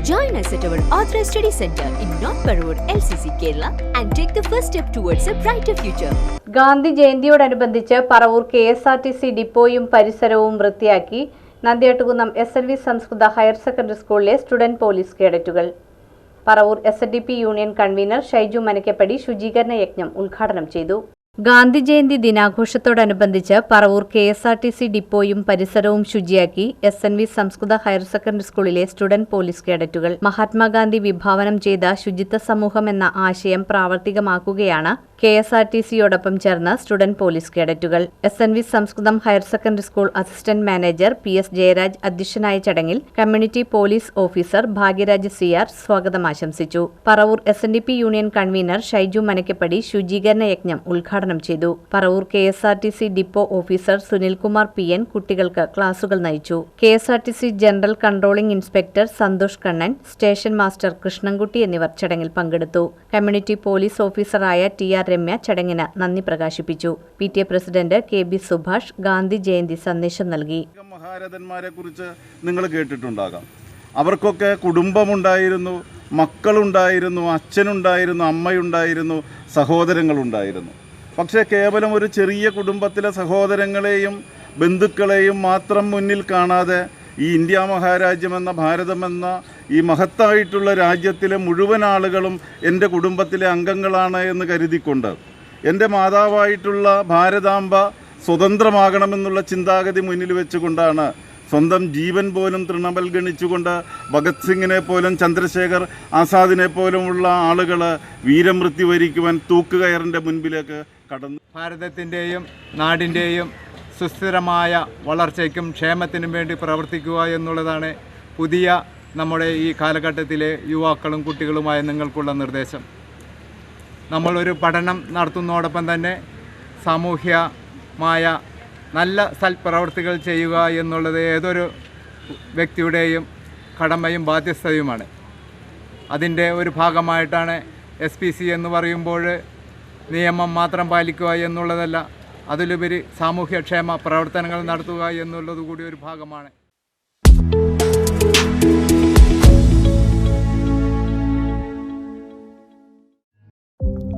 Join us at our Authorized Study Center in North Parur, LCC, Kerala, and take the first step towards a brighter future. Gandhi ജയന്തിയോടനുബന്ധിച്ച് Paravur K S R T C ഡിപ്പോയും പരിസരവും വൃത്തിയാക്കി Nandiyattukunnam S L V Samskrita higher secondary സ്കൂളിലെ student police കേഡറ്റുകൾ Paravur S union convener Shaiju Manakkappadi ശുചീകരണ യജ്ഞം ഉദ്ഘാടനം ചെയ്തു Gandhi Jayanti ദിനാഘോഷത്തോടനുബന്ധിച്ച് Paravur K S R T C ഡിപ്പോയും പരിസരവും ശുചിയാക്കി S N V Samskrita higher secondary സ്കൂളിലെ student police കേഡറ്റുകൾ. മഹാത്മാഗാന്ധി വിഭാവനം ചെയ്ത ശുചിത്വ സമൂഹം എന്ന ആശയം പ്രാവർത്തികമാക്കുകയാണ് കെ എസ് ആർ ടി സിയോടൊപ്പം ചേർന്ന student police കേഡറ്റുകൾ. S N V Samskritam higher secondary school assistant manager P S Jayaraj അധ്യക്ഷനായ ചടങ്ങിൽ community police officer Bhagyaraj C R സ്വാഗതം ആശംസിച്ചു. Paravur S N D P union convener Shaiju Manakkappadi ശുചീകരണ യജ്ഞം ഉദ്ഘാടനം ചെയ്തു. Paravur K S R T C depot officer Sunilkumar P N കുട്ടികൾക്ക് ക്ലാസുകൾ നയിച്ചു. K S R T C general controlling inspector Santhosh Kannan station master Krishnankutty എന്നിവർ ചടങ്ങിൽ പങ്കെടുത്തു. കമ്മ്യൂണിറ്റി പോലീസ് ഓഫീസറായ ടി ആർ രമ്യ ചടങ്ങിന് നന്ദി പ്രകാശിപ്പിച്ചു. P T A president K B Subhash Gandhi Jayanti സന്ദേശം നൽകി. മഹാരഥന്മാരെ കുറിച്ച് നിങ്ങൾ കേട്ടിട്ടുണ്ടാകാം. അവർക്കൊക്കെ കുടുംബമുണ്ടായിരുന്നു മക്കളുണ്ടായിരുന്നു അച്ഛനുണ്ടായിരുന്നു അമ്മയുണ്ടായിരുന്നു സഹോദരങ്ങളുണ്ടായിരുന്നു. പക്ഷേ കേവലം ഒരു ചെറിയ കുടുംബത്തിലെ സഹോദരങ്ങളെയും ബന്ധുക്കളെയും മാത്രം മുന്നിൽ കാണാതെ ഈ ഇന്ത്യ മഹാരാജ്യമെന്ന ഭാരതമെന്ന ഈ മഹത്തായിട്ടുള്ള രാജ്യത്തിലെ മുഴുവൻ ആളുകളും എന്റെ കുടുംബത്തിലെ അംഗങ്ങളാണ് എന്ന് കരുതിക്കൊണ്ട് എന്റെ മാതാവായിട്ടുള്ള ഭാരതാംബ സ്വതന്ത്രമാകണമെന്നുള്ള ചിന്താഗതി മുന്നിൽ വെച്ചുകൊണ്ടാണ് സ്വന്തം ജീവൻ പോലും തൃണമൽ ഗണിച്ചുകൊണ്ട് ഭഗത് സിംഗിനെ പോലും ചന്ദ്രശേഖർ ആസാദിനെ പോലുമുള്ള ആളുകൾ വീരമൃത്യു വരിക്കുവാൻ തൂക്കുകയറിന്റെ മുൻപിലേക്ക് കടന്നു. ഭാരതത്തിന്റെയും നാടിന്റെയും സുസ്ഥിരമായ വളർച്ചയ്ക്കും ക്ഷേമത്തിനും വേണ്ടി പ്രവർത്തിക്കുക എന്നുള്ളതാണ് പുതിയ നമ്മുടെ ഈ കാലഘട്ടത്തിലെ യുവാക്കളും കുട്ടികളുമായ നിങ്ങൾക്കുള്ള നിർദ്ദേശം. നമ്മളൊരു പഠനം നടത്തുന്നതോടൊപ്പം തന്നെ സാമൂഹ്യമായ നല്ല സൽപ്രവർത്തികൾ ചെയ്യുക എന്നുള്ളത് ഏതൊരു വ്യക്തിയുടെയും കടമയും ബാധ്യസ്ഥതയുമാണ്. അതിന്റെ ഒരു ഭാഗമായിട്ടാണ് എസ് പി സി എന്ന് പറയുമ്പോൾ നിയമം മാത്രം പാലിക്കുക എന്നുള്ളതല്ല അതിലുപരി സാമൂഹ്യക്ഷേമ പ്രവർത്തനങ്ങൾ നടത്തുക എന്നുള്ളത് കൂടി ഒരു ഭാഗമാണ്.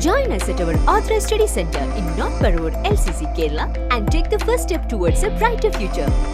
Join us at our Authorized Study Center in North Parur, LCC, Kerala, and take the first step towards a brighter future.